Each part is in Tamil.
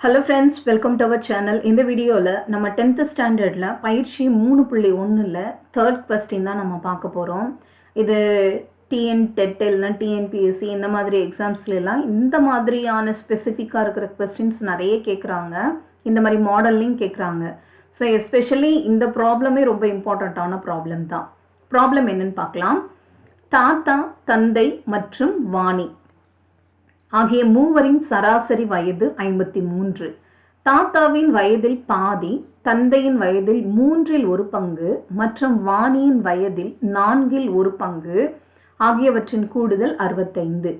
Hello friends welcome to our channel இந்த வீடியோவில் நம்ம டென்த்து ஸ்டாண்டர்டில் பயிற்சி மூணு புள்ளி ஒன்றில் தேர்ட் கொஸ்டின் தான் நம்ம பார்க்க போகிறோம் இது டிஎன் டெட் இல்லைனா டிஎன்பிஎஸ்சி இந்த மாதிரி எக்ஸாம்ஸ்லாம் இந்த மாதிரியான ஸ்பெசிஃபிக்காக இருக்கிற கொஸ்டின்ஸ் நிறைய கேட்குறாங்க இந்த மாதிரி மாடல்லையும் கேட்குறாங்க ஸோ எஸ்பெஷலி இந்த ப்ராப்ளமே ரொம்ப இம்பார்ட்டண்ட்டான ப்ராப்ளம் தான். ப்ராப்ளம் என்னன்னு பார்க்கலாம். தாத்தா தந்தை மற்றும் வாணி. ஆகிய மூவரின் சராசரி வயது ஐம்பத்தி மூன்று. தாத்தாவின் வயதில் பாதி தந்தையின் வயதில் மூன்றில் ஒரு பங்கு மற்றும் வாணியின் வயதில் நான்கில் ஒரு பங்கு ஆகியவற்றின் கூடுதல் அறுபத்தைந்து.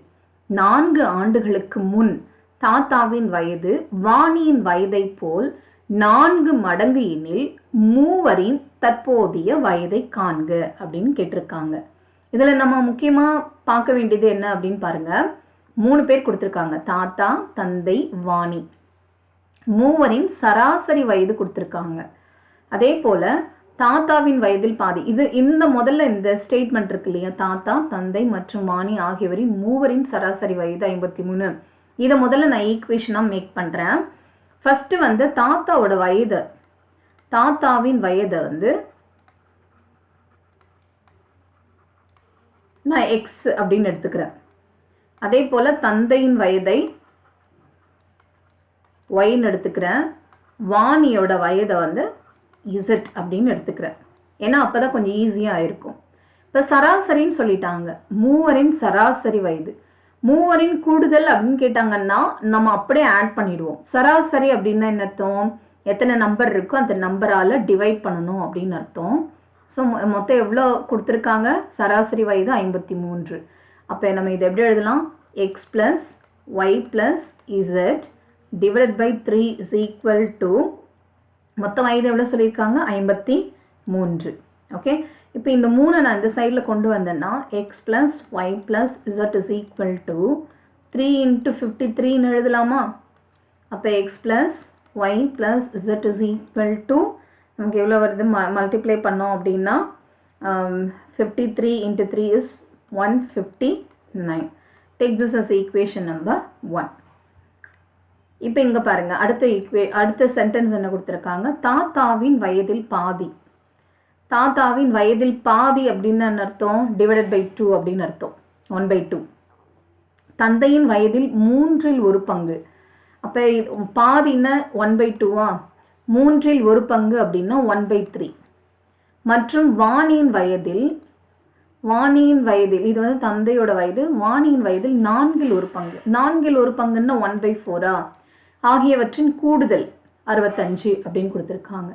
நான்கு ஆண்டுகளுக்கு முன் தாத்தாவின் வயது வாணியின் வயதைப் போல் நான்கு மடங்கு எனில் மூவரின் தற்போதைய வயதை காண்க அப்படின்னு கேட்டிருக்காங்க. இதில் நம்ம முக்கியமாக பார்க்க வேண்டியது என்ன அப்படின்னு பாருங்கள் மூணு பேர் கொடுத்துருக்காங்க. தாத்தா தந்தை வாணி. மூவரின் சராசரி வயது கொடுத்துருக்காங்க. அதே போல தாத்தாவின் வயதில் பாதி இது இந்த முதல்ல இந்த ஸ்டேட்மெண்ட் இருக்கு இல்லையா? தாத்தா தந்தை மற்றும் வாணி ஆகியவரின் மூவரின் சராசரி வயது ஐம்பத்தி மூணு. இதை முதல்ல நான் ஈக்குவேஷனாக மேக் பண்ணுறேன் ஃபஸ்ட்டு வந்து தாத்தாவோட வயது. தாத்தாவின் வயதை வந்து நான் எக்ஸ் அப்படின்னு எடுத்துக்கிறேன். அதே போல் தந்தையின் வயதை ஒயின்னு எடுத்துக்கிறேன். வாணியோட வயதை வந்து இசட் அப்படின்னு எடுத்துக்கிறேன். ஏன்னா அப்போ தான் கொஞ்சம் ஈஸியாக இருக்கும். இப்போ சராசரின்னு சொல்லிட்டாங்க. மூவரின் சராசரி வயது. மூவரின் கூடுதல் அப்படின்னு கேட்டாங்கன்னா நம்ம அப்படியே ஆட் பண்ணிடுவோம். சராசரி அப்படின்னா என்ன அர்த்தம்? எத்தனை நம்பர் இருக்கோ அந்த நம்பரால் டிவைட் பண்ணணும் அப்படின்னு அர்த்தம். ஸோ மொத்தம் எவ்வளோ கொடுத்துருக்காங்க? சராசரி வயது ஐம்பத்தி மூன்று. அப்போ நம்ம இதை எப்படி எழுதலாம்? X plus y plus z divide by three is equal to மொத்த வயது எவ்வளோ சொல்லியிருக்காங்க? ஐம்பத்தி மூன்று. ஓகே இப்போ இந்த மூணை நான் இந்த சைடில் கொண்டு வந்தேன்னா x plus y plus z is equal to three into fifty த்ரீன்னு எழுதலாமா? அப்போ x plus y plus z is equal to நமக்கு எவ்வளோ வருது? ம மல்டிப்ளை பண்ணோம் அப்படின்னா fifty three into three is one fifty nine take this as equation number one இப்போ இங்கே பாருங்கள் அடுத்த ஈக்குவே அடுத்த சென்டென்ஸ் என்ன கொடுத்துருக்காங்க? தாத்தாவின் வயதில் பாதி. தாத்தாவின் வயதில் பாதி அப்படின்னு அர்த்தம்? டிவைடட் பை டூ அப்படின்னு அர்த்தம். ஒன் பை டூ தந்தையின் வயதில் மூன்றில் ஒரு பங்கு. அப்போ பாதின்னா ஒன் பை டூவா மூன்றில் ஒரு பங்கு அப்படின்னா ஒன் பை த்ரீ மற்றும் வாணியின் வயதில் வாணியின் வயதில் இது வந்து தந்தையோட வயது வாணியின் வயதில் நான்கில் ஒரு பங்கு. நான்கில் ஒரு பங்குன்னா ஒன் பை ஃபோரா ஆகியவற்றின் கூடுதல் அறுபத்தஞ்சு அப்படின்னு கொடுத்துருக்காங்க.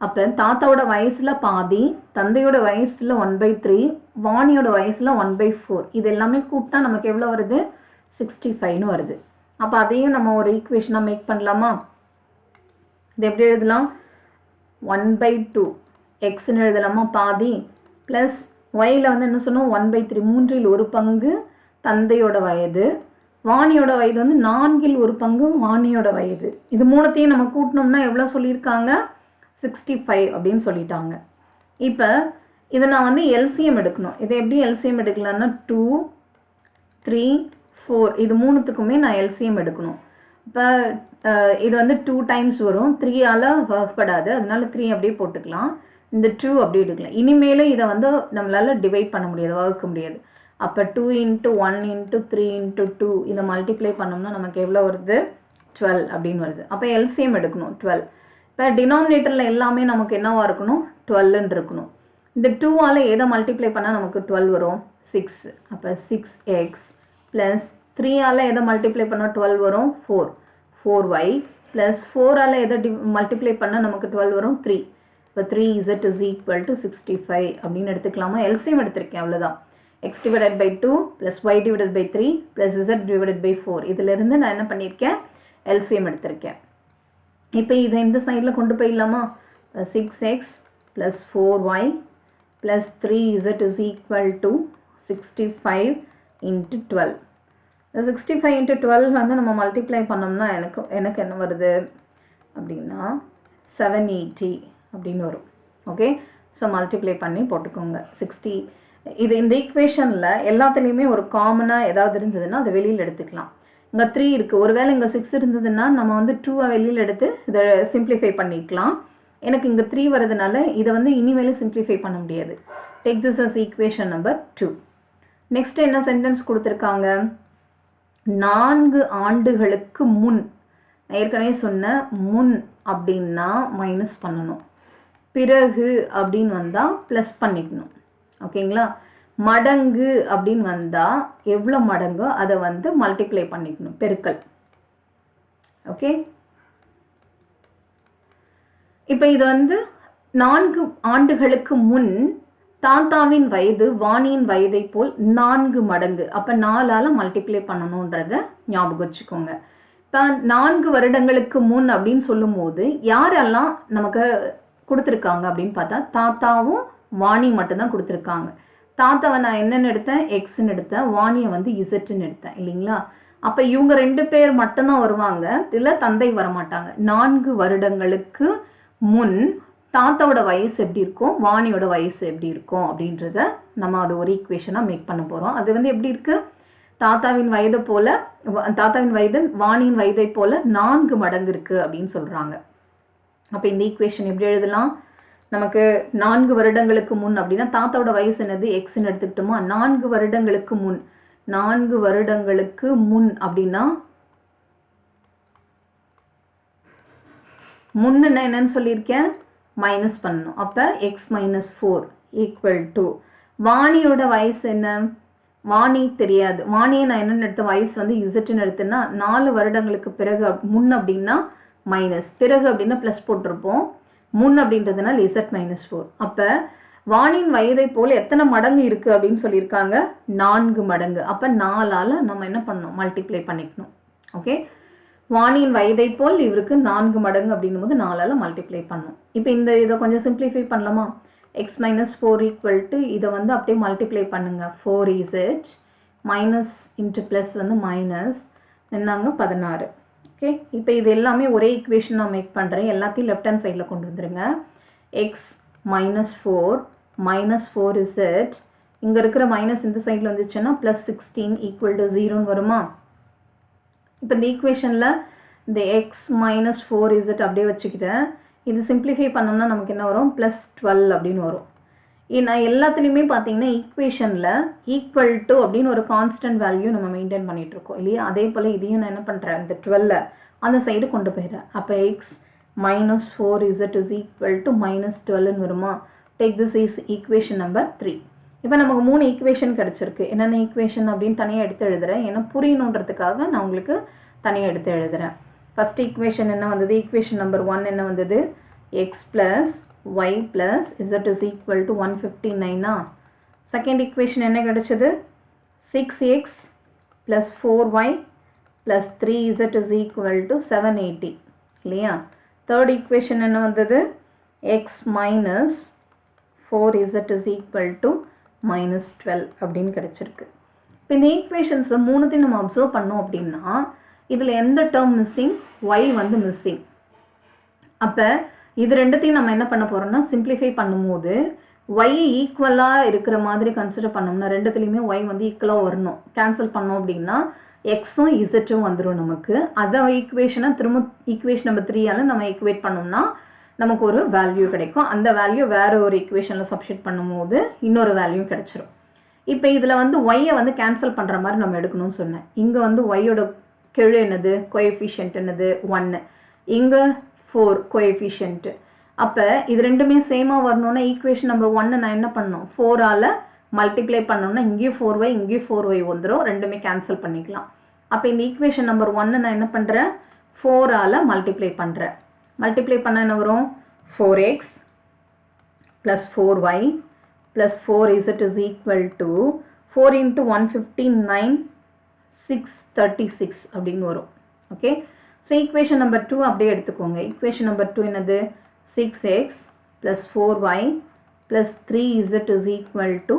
அப்போ தாத்தாவோட வயசில் பாதி தந்தையோட வயசில் ஒன் பை த்ரீ வாணியோட வயசில் ஒன் பை ஃபோர் இது எல்லாமே கூப்பிட்டா நமக்கு எவ்வளோ வருது? சிக்ஸ்டி ஃபைவ்னு வருது. அப்போ அதையும் நம்ம ஒரு ஈக்குவேஷனாக மேக் பண்ணலாமா? இது எப்படி எழுதலாம்? ஒன் பை டூ எக்ஸ்ன்னு எழுதலாமா? பாதி. ப்ளஸ் ஒயில் வந்து என்ன சொன்னோம்? ஒன் பை த்ரீ மூன்றில் ஒரு பங்கு தந்தையோட வயது. வாணியோட வயது வந்து நான்கில் ஒரு பங்கு வாணியோட வயது. இது மூணுத்தையும் நம்ம கூட்டினோம்னா எவ்வளோ சொல்லியிருக்காங்க? சிக்ஸ்டி ஃபைவ் அப்படின்னு சொல்லிட்டாங்க. இப்போ இதை நான் வந்து எல்சிஎம் எடுக்கணும். இதை எப்படி எல்சிஎம் எடுக்கலாம்னா டூ த்ரீ ஃபோர் இது மூணுத்துக்குமே நான் எல்சிஎம் எடுக்கணும். இப்போ இது வந்து டூ டைம்ஸ் வரும். த்ரீயால் வகுப்படாது அதனால த்ரீ அப்படியே போட்டுக்கலாம். இந்த டூ அப்படி எடுக்கலாம் இனிமேல் இதை வந்து நம்மளால் டிவைட் பண்ண முடியாது வகுக்க முடியாது. அப்போ two into one into three into two இதை மல்டிப்ளை பண்ணோம்னா நமக்கு எவ்வளோ வருது? டுவெல் அப்படின்னு வருது. அப்போ எல்சிஎம் எடுக்கணும் டுவெல் இப்போ டினாமினேட்டரில் எல்லாமே நமக்கு என்னவாக இருக்கணும்? டுவெல்லுன்னு இருக்கணும். இந்த டூவால் எதை மல்டிப்ளை பண்ணால் நமக்கு டுவெல் வரும்? சிக்ஸ் அப்போ சிக்ஸ் எக்ஸ் ப்ளஸ் த்ரீயால் எதை மல்டிப்ளை பண்ணால் டுவெல் வரும்? ஃபோர் ஃபோர் ஒய் ப்ளஸ் ஃபோரால் எதை டி மல்டிப்ளை பண்ணால் நமக்கு டுவெல் வரும்? த்ரீ இப்போ three z is equal to sixty five அப்படின்னு எடுத்துக்கலாமா? எல்சியம் எடுத்திருக்கேன் அவ்வளோதான் x divided by two plus y divided by three plus z divided by four இதிலிருந்து நான் என்ன பண்ணியிருக்கேன்? எல்சியம் எடுத்திருக்கேன். இப்போ இதை இந்த சைடில் கொண்டு போயிடலாமா? Six x plus four y plus three z is equal to sixty five into twelve sixty five into twelve வந்து நம்ம மல்டிப்ளை பண்ணோம்னா எனக்கு எனக்கு என்ன வருது? அப்படின்னா செவன் எயிட்டி அப்படின்னு வரும். ஓகே ஸோ மல்டிப்ளை பண்ணி போட்டுக்கோங்க. சிக்ஸ்டி இது இந்த ஈக்குவேஷனில் எல்லாத்துலேயுமே ஒரு காமனாக ஏதாவது இருந்ததுன்னா அதை வெளியில் எடுத்துக்கலாம். இங்கே த்ரீ இருக்குது ஒருவேளை இங்கே சிக்ஸ் இருந்ததுன்னா நம்ம வந்து டூவை வெளியில் எடுத்து இதை சிம்ப்ளிஃபை பண்ணிக்கலாம். எனக்கு இங்கே த்ரீ வரதுனால இதை வந்து இனிமேலும் சிம்ப்ளிஃபை பண்ண முடியாது. Take this as equation number two next என்ன சென்டென்ஸ் கொடுத்துருக்காங்க? நான்கு ஆண்டுகளுக்கு முன். நான் ஏற்கனவே சொன்ன முன் அப்படின்னா மைனஸ் பண்ணணும். பிறகு அப்படின்னு வந்தால் ப்ளஸ் பண்ணிக்கணும். ஓகேங்களா? மடங்கு அப்படின்னு வந்தால் எவ்வளோ மடங்கோ அதை வந்து மல்டிப்ளை பண்ணிக்கணும் பெருக்கல். ஓகே? இப்போ இது வந்து நான்கு ஆண்டுகளுக்கு முன் தாத்தாவின் வயது வாணியின் வயதை போல் நான்கு மடங்கு. அப்போ நாலால் மல்டிப்ளை பண்ணணுன்றத ஞாபகம் வச்சுக்கோங்க. இப்போ நான்கு வருடங்களுக்கு முன் அப்படின்னு சொல்லும்போது யாரெல்லாம் நமக்கு கொடுத்துருக்காங்க அப்படின்னு பார்த்தா தாத்தாவும் வாணி மட்டும்தான் கொடுத்துருக்காங்க. தாத்தாவை நான் என்னென்னு எடுத்தேன்? எக்ஸ்ன்னு எடுத்தேன். வாணியை வந்து இசட்டுன்னு எடுத்தேன். இல்லைங்களா? அப்போ இவங்க ரெண்டு பேர் மட்டும்தான் வருவாங்க. இதில் தந்தை வரமாட்டாங்க. நான்கு வருடங்களுக்கு முன் தாத்தாவோட வயசு எப்படி இருக்கும்? வாணியோட வயசு எப்படி இருக்கும்? அப்படின்றத நம்ம அது ஒரு ஈக்குவேஷனாக மேக் பண்ண போகிறோம் அது வந்து எப்படி இருக்குது தாத்தாவின் வயதை போல தாத்தாவின் வயது வாணியின் வயதை போல நான்கு மடங்கு இருக்குது அப்படின்னு சொல்கிறாங்க அப்போ இந்த ஈக்குவேஷன் எப்படி எழுதலாம்? நமக்கு நான்கு வருடங்களுக்கு முன் அப்படின்னா தாத்தாவோட வயசு என்னது? எக்ஸ்ன்னு எடுத்துக்கிட்டோமா? நான்கு வருடங்களுக்கு முன். நான்கு வருடங்களுக்கு முன் அப்படின்னா முன்னுன்னா என்னன்னு சொல்லியிருக்கேன்? மைனஸ் பண்ணணும். அப்போ x minus four equal to வாணியோட வயசு என்ன? வாணி தெரியாது. வாணியை நான் என்னென்னு எடுத்த வயசு வந்து இசட்டுன்னு எடுத்தேன்னா நாலு வருடங்களுக்கு பிறகு முன் அப்படின்னா மைனஸ் பிறகு அப்படின்னா ப்ளஸ் போட்டிருப்போம். முன் அப்படின்றதுனால இசட் மைனஸ் ஃபோர் அப்போ வாணியின் வயதை போல் எத்தனை மடங்கு இருக்குது அப்படின்னு சொல்லியிருக்காங்க? நான்கு மடங்கு. அப்போ நாலால் நம்ம என்ன பண்ணணும்? மல்டிப்ளை பண்ணிக்கணும். ஓகே வாணியின் வயதை போல் இவருக்கு நான்கு மடங்கு அப்படின்னும் போது நாலால் மல்டிப்ளை பண்ணணும். இப்போ இந்த இதை கொஞ்சம் சிம்பிளிஃபை பண்ணலாமா? X minus four equal to இதை வந்து அப்படியே மல்டிப்ளை பண்ணுங்கள் four z minus into plus வந்து மைனஸ் என்னங்க? பதினாறு. ஓகே இப்போ இது எல்லாமே ஒரே ஈக்குவேஷன் நான் மேக் பண்ணுறேன் எல்லாத்தையும் லெஃப்ட் ஹேண்ட் சைடில் கொண்டு வந்துடுங்க x minus four minus four z இங்கே இருக்கிற மைனஸ் இந்த சைடில் வந்துச்சுன்னா ப்ளஸ் சிக்ஸ்டீன் ஈக்குவல் டு ஜீரோன்னு வருமா? இப்போ இந்த ஈக்குவேஷனில் இந்த எக்ஸ் மைனஸ் ஃபோர் இசட் அப்படியே வச்சுக்கிட்டேன். இது சிம்பிளிஃபை பண்ணோம்னா நமக்கு என்ன வரும்? ப்ளஸ் டுவெல் அப்படின்னு வரும். ஏன்னா எல்லாத்துலேயுமே பார்த்தீங்கன்னா ஈக்குவேஷனில் ஈக்குவல் டு அப்படின்னு ஒரு கான்ஸ்டன்ட் வேல்யூ நம்ம மெயின்டைன் பண்ணிகிட்ருக்கோம் இருக்கோம் இல்லையா? அதே போல் இதையும் நான் என்ன பண்ணுறேன் இந்த டுவெல்ல அந்த சைடு கொண்டு போயிடுறேன். அப்போ x minus four z is equal to minus டுவெல்னு வருமா? Take this is equation number three இப்போ நமக்கு மூணு ஈக்குவேஷன் கிடச்சிருக்கு. என்னென்ன ஈக்குவேஷன் அப்படின்னு தனியாக எடுத்து எழுதுறேன். ஏன்னா புரியணுன்றதுக்காக நான் உங்களுக்கு தனியாக எடுத்து எழுதுறேன். ஃபஸ்ட் ஈக்குவேஷன் என்ன வந்தது? ஈக்குவேஷன் நம்பர் ஒன் என்ன வந்தது? X plus y plus z is equal to one fifty Naina second equation என்ன கிடைச்சது? Six x plus four y plus three z is equal to seven eighty இல்லையா? தேர்ட் ஈக்குவேஷன் என்ன வந்தது? X minus four z is equal to minus twelve அப்படின்னு கிடச்சிருக்கு. இப்போ இந்த ஈக்குவேஷன்ஸை மூணுத்தையும் நம்ம அப்சர்வ் பண்ணோம் அப்படின்னா இதில் எந்த டேர்ம் மிஸ்ஸிங் ஒய் வந்து மிஸ்ஸிங் அப்போ இது ரெண்டுத்தையும் நம்ம என்ன பண்ண போகிறோம்னா சிம்பிளிஃபை பண்ணும்போது ஒய் ஈக்குவலாக இருக்கிற மாதிரி கன்சிடர் பண்ணோம்னா ரெண்டுத்துலேயுமே ஒய் வந்து ஈக்குவலாக வரணும். கேன்சல் பண்ணோம் அப்படின்னா எக்ஸும் இசட்டும் வந்துடும் நமக்கு. அதை ஈக்குவேஷனை திரும்ப ஈக்குவேஷன் நம்பர் த்ரீயால் நம்ம ஈக்குவேட் பண்ணோம்னா நமக்கு ஒரு வேல்யூ கிடைக்கும். அந்த வேல்யூ வேறு ஒரு ஈக்குவேஷனில் சப்ஸ்டிட் பண்ணும்போது இன்னொரு வேல்யூ கிடைச்சிரும். இப்போ இதில் வந்து ஒய்யை வந்து கேன்சல் பண்ணுற மாதிரி நம்ம எடுக்கணும்னு சொன்னேன். இங்கே வந்து ஒய்யோட கெழு என்னது? கோஎஃபிஷியன்ட் என்னது? ஒன்று இங்கே ஃபோர் கோஎஃபிஷியன்ட்டு அப்போ இது ரெண்டுமே சேமாக வரணும்னா ஈக்குவேஷன் நம்பர் ஒன்று நான் என்ன பண்ணணும்? ஃபோரால் மல்டிப்ளை பண்ணோம்னா இங்கேயும் ஃபோர் ஒய் இங்கேயும் ஃபோர் ஒய் வந்துடும் ரெண்டுமே கேன்சல் பண்ணிக்கலாம். அப்போ இந்த ஈக்குவேஷன் நம்பர் ஒன்று நான் என்ன பண்ணுறேன் ஃபோரால் மல்டிப்ளை பண்ணுறேன் மல்டிப்ளை பண்ண என்ன வரும்? Four x plus four y plus four z is equal to four into one fifty nine six thirty six அப்படின்னு வரும். Okay so equation number two அப்படியே எடுத்துக்கோங்க. ஈக்குவேஷன் நம்பர் டூ என்னது? Six x plus four y plus three z is equal to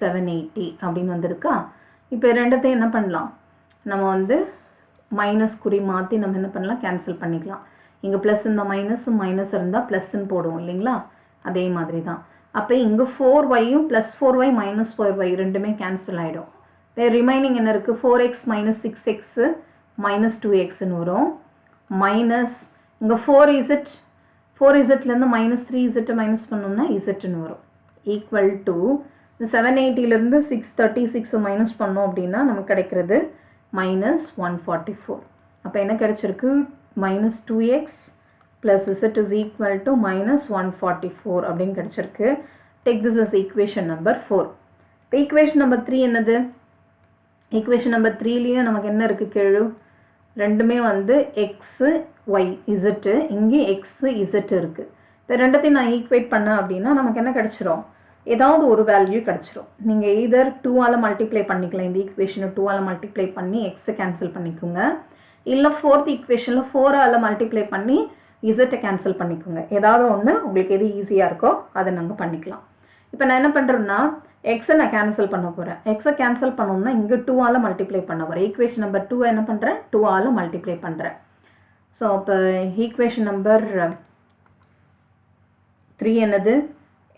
seven eighty அப்படின்னு வந்திருக்கா? இப்போ ரெண்டத்தையும் என்ன பண்ணலாம்? நம்ம வந்து மைனஸ் குறி மாற்றி நம்ம என்ன பண்ணலாம்? கேன்சல் பண்ணிக்கலாம். இங்கே ப்ளஸ் இந்த மைனஸ் மைனஸ் இருந்தால் ப்ளஸ்ன்னு போடுவோம் இல்லைங்களா? அதே மாதிரி தான் அப்போ இங்கே four ஒய்யும் plus four y minus four y ரெண்டுமே கேன்சல் ஆகிடும் ரிமைனிங் என்ன இருக்குது four x minus six x minus two எக்ஸ்னு வரும். மைனஸ் இங்கே ஃபோர் இசட் ஃபோர் இசட்லேருந்து மைனஸ் த்ரீ இசட்டை மைனஸ் பண்ணோம்னா இசட்னு வரும். ஈக்குவல் டு இந்த செவன் எயிட்டிலேருந்து சிக்ஸ் தேர்ட்டி சிக்ஸை மைனஸ் பண்ணோம் அப்படின்னா நமக்கு கிடைக்கிறது மைனஸ் ஒன் ஃபார்ட்டி ஃபோர் அப்போ என்ன கிடச்சிருக்கு? Minus two x plus z is equal to minus one forty four அப்படின்னு கிடச்சிருக்கு. Take this is equation number four இப்போ ஈக்குவேஷன் நம்பர் த்ரீ என்னது? ஈக்குவேஷன் நம்பர் த்ரீலேயும் நமக்கு என்ன இருக்குது கேழு ரெண்டுமே வந்து எக்ஸு ஒய் இசட்டு இங்கே எக்ஸு இசட்டு இருக்குது இப்போ ரெண்டத்தையும் நான் ஈக்குவேட் பண்ணேன் அப்படின்னா நமக்கு என்ன கிடச்சிரும்? ஏதாவது ஒரு வேல்யூ கிடச்சிரும். நீங்கள் எய்தர் டூவால் மல்டிப்ளை பண்ணிக்கலாம். இந்த ஈக்குவேஷனை டூவால் மல்டிப்ளை பண்ணி எக்ஸை கேன்சல் பண்ணிக்கோங்க. இல்லை ஃபோர்த் ஈக்குவேஷனில் ஃபோரால் மல்டிப்ளை பண்ணி இசட்டை கேன்சல் பண்ணிக்கோங்க. ஏதாவது ஒன்று உங்களுக்கு எது ஈஸியாக இருக்கோ அதை நாங்கள் பண்ணிக்கலாம். இப்போ நான் என்ன பண்ணுறேன்னா எக்ஸை நான் கேன்சல் பண்ண போகிறேன் எக்ஸை கேன்சல் பண்ணோம்னா இங்கே டூவால் மல்டிப்ளை பண்ண போகிறேன் ஈக்குவேஷன் நம்பர் டூ என்ன பண்ணுறேன் டூவால் மல்டிப்ளை பண்ணுறேன் ஸோ அப்போ ஈக்குவேஷன் நம்பர் த்ரீ என்னது?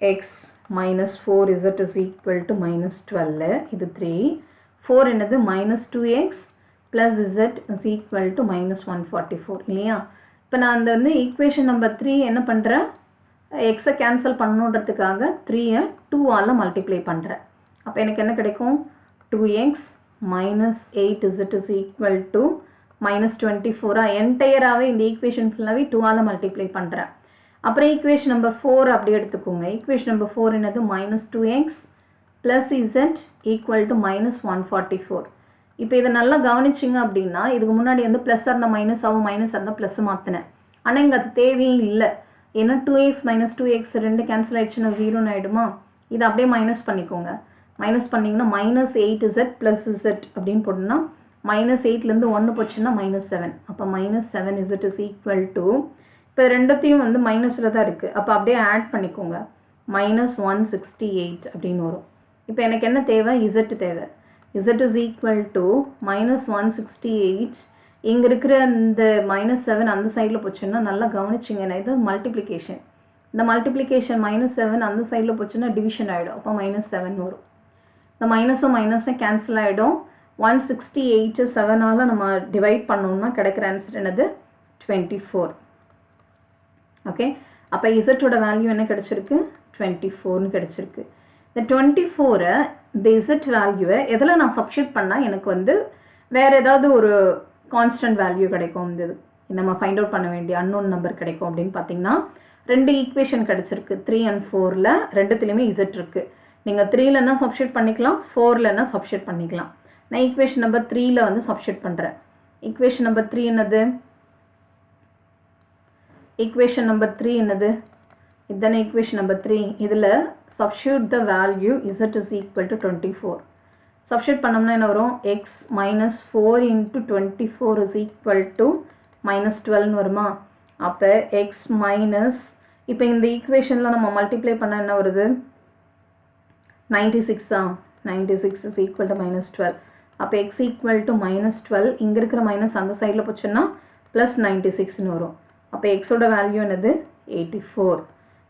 X minus four z is equal to minus twelve இது த்ரீ ஃபோர் என்னது? Minus two x plus z is equal to minus one forty four இல்லையா? இப்போ நான் அந்த வந்து ஈக்குவேஷன் நம்பர் த்ரீ என்ன பண்ணுறேன் எக்ஸை கேன்சல் பண்ணணுன்றதுக்காக த்ரீயை டூவால் மல்டிப்ளை பண்ணுறேன் அப்போ எனக்கு என்ன கிடைக்கும்? Two x minus eight z is equal to minus twenty ஃபோராக என்டையராகவே இந்த ஈக்குவேஷன் ஃபுல்லாகவே டூவால் மல்டிப்ளை பண்ணுறேன் அப்புறம் ஈக்குவேஷன் நம்பர் ஃபோர் அப்படி எடுத்துக்கோங்க. ஈக்குவேஷன் நம்பர் ஃபோர் என்னது? Minus two x plus z equal to minus one forty four இப்போ இதை நல்லா கவனிச்சிங்க அப்படின்னா இதுக்கு முன்னாடி வந்து ப்ளஸ் இருந்தால் மைனஸ் ஆகும் மைனஸ் இருந்தால் ப்ளஸ் மாற்றினேன் ஆனால் இங்கே அது தேவையும் இல்லை. ஏன்னா two x minus two x ரெண்டு கேன்சல் ஆகிடுச்சுன்னா ஜீரோன்னு ஆகிடுமா இதை அப்படியே மைனஸ் பண்ணிக்கோங்க. மைனஸ் பண்ணிங்கன்னா minus eight z plus z அப்படின்னு போட்டோம்னா மைனஸ் எயிட்லேருந்து ஒன்று போச்சுன்னா மைனஸ் செவன் அப்போ minus seven z is equal to இப்போ ரெண்டத்தையும் வந்து மைனஸில் தான் இருக்குது அப்போ அப்படியே ஆட் பண்ணிக்கோங்க. மைனஸ் ஒன் சிக்ஸ்டி எயிட் அப்படின்னு வரும். இப்போ எனக்கு என்ன தேவை? இசட் தேவை. Z is equal to minus one sixty eight இங்கே இருக்கிற இந்த மைனஸ் செவன் அந்த சைடில் போச்சுன்னா நல்லா கவனிச்சிங்கன்னா இது மல்டிப்ளிகேஷன் இந்த மல்டிப்ளிகேஷன் மைனஸ் செவன் அந்த சைடில் போச்சுன்னா டிவிஷன் ஆகிடும் அப்போ மைனஸ் செவன் வரும். இந்த மைனஸும் மைனஸும் கேன்சல் ஆகிடும் ஒன் சிக்ஸ்டி எயிட்டு செவனால் நம்ம டிவைட் பண்ணோம்னா கிடைக்கிற ஆன்சர் என்னது? டுவெண்ட்டி ஃபோர் ஓகே அப்போ இசட்டோட வேல்யூ என்ன கிடச்சிருக்கு? டுவெண்ட்டி ஃபோர்னு கிடச்சிருக்கு. இந்த டுவெண்ட்டி ஃபோரை இந்த இசட் வேல்யூவை எதில் நான் சப்ஷீட் பண்ணால் எனக்கு வந்து வேறு ஏதாவது ஒரு கான்ஸ்டன்ட் வேல்யூ கிடைக்கும். இந்த இது நம்ம ஃபைண்ட் அவுட் பண்ண வேண்டிய அன்னோன் நம்பர் கிடைக்கும் அப்படின்னு பார்த்தீங்கன்னா ரெண்டு ஈக்குவேஷன் கிடச்சிருக்கு. த்ரீ அண்ட் ஃபோரில் ரெண்டுத்துலேயுமே இசட் இருக்குது நீங்கள் த்ரீலன்னா சப்ஷேட் பண்ணிக்கலாம்? ஃபோர்லன்னா சப்ஷேட் பண்ணிக்கலாம்? நான் ஈக்குவேஷன் நம்பர் த்ரீயில் வந்து சப்ஷேட் பண்ணுறேன் ஈக்குவேஷன் நம்பர் த்ரீ என்னது? ஈக்குவேஷன் நம்பர் த்ரீ என்னது? இதுதானே ஈக்குவேஷன் நம்பர் த்ரீ இதில் substitute the value z is equal to twenty four substitute பண்ணோம்னா என்ன வரும்? X minus four into twenty four is equal to minus டுவெல்னு வருமா? அப்போ எக்ஸ் மைனஸ் இப்போ இந்த ஈக்குவேஷனில் நம்ம மல்டிப்ளை பண்ணால் என்ன வருது? நைன்டி சிக்ஸா ninety six is equal to minus twelve அப்போ x equal to minus twelve இங்கே இருக்கிற மைனஸ் அந்த சைடில் போச்சுன்னா ப்ளஸ் நைன்டி சிக்ஸ்னு வரும். அப்போ எக்ஸோட வேல்யூ என்னது? எயிட்டி ஃபோர்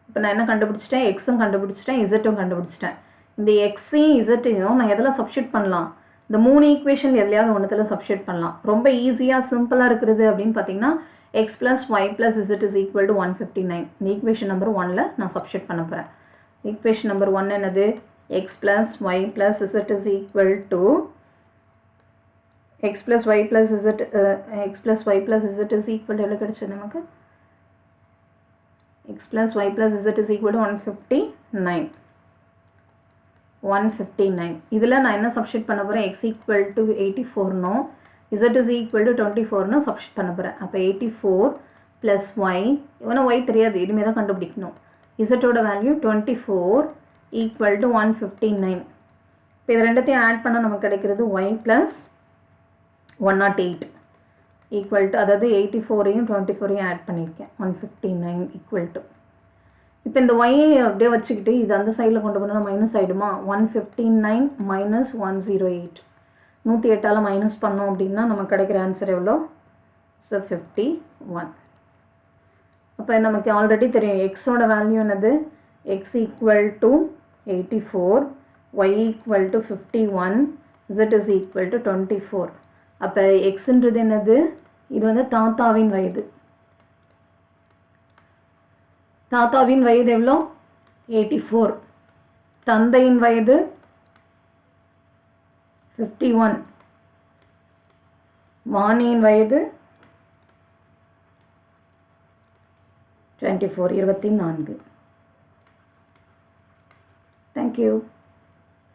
இப்போ நான் என்ன கண்டுபிடிச்சிட்டேன்? எக்ஸும் கண்டுபிடிச்சிட்டேன் இசட்டும் கண்டுபிடிச்சிட்டேன். இந்த எக்ஸையும் இசட்டையும் நான் எதில் சப்ஸ்டியூட் பண்ணலாம்? இந்த மூணு ஈக்குவேஷன் எதுலையாவது ஒன்றுத்தில் சப்ஸ்டியூட் பண்ணலாம். ரொம்ப ஈஸியாக சிம்பிளாக இருக்கிறது அப்படின்னு பார்த்தீங்கன்னா x plus y plus z is equal to one fifty nine இந்த ஈக்குவேஷன் நம்பர் ஒனில் நான் சப்ஸ்டியூட் பண்ண போகிறேன் ஈக்குவேஷன் நம்பர் ஒன் என்னது? X plus y is z is equal to x plus y plus z uh, plus plus y plus is is equal to எவ்வளோ கிடைச்சது நமக்கு? Z is equal to one fifty nine one 159 159 இதில் நான் என்ன சப்ஸ்டியூட் பண்ண போகிறேன் x equal to 84 no z is equal to 24 no substitute பண்ண போகிறேன் அப்போ 84 plus y இவனை ஒய் தெரியாது. இனிமேல் தான் கண்டுபிடிக்கணும். இசட்டோட value twenty four equal to one fifty nine இப்போ இது ரெண்டத்தையும் ஆட் பண்ணால் நமக்கு கிடைக்கிறது y plus one nought eight equal to அதாவது எயிட்டி ஃபோரையும் டுவெண்ட்டி ஃபோரையும் ஆட் பண்ணியிருக்கேன். One fifty nine equal to இப்போ இந்த ஒயை அப்படியே வச்சுக்கிட்டு இது அந்த சைடில் கொண்டு போனால் minus ஆகிடுமா one fifty nine minus one zero eight நூற்றி எட்டால் மைனஸ் பண்ணோம் அப்படின்னா நமக்கு கிடைக்கிற ஆன்சர் எவ்வளோ? ஸோ ஃபிஃப்டி ஒன் அப்போ நமக்கு ஆல்ரெடி தெரியும். எக்ஸோட வேல்யூ என்னது? X equal to 84 y equal to 51 z is equal to 24 அப்போ எக்ஸுன்றது என்னது? இது வந்து தாத்தாவின் வயது. தாத்தாவின் வயது எவ்வளோ? Eighty four. தந்தையின் வயது ஃபிஃப்டி ஒன். வாணியின் வயது டுவெண்ட்டி ஃபோர் இருபத்தி நான்கு. தேங்க்யூ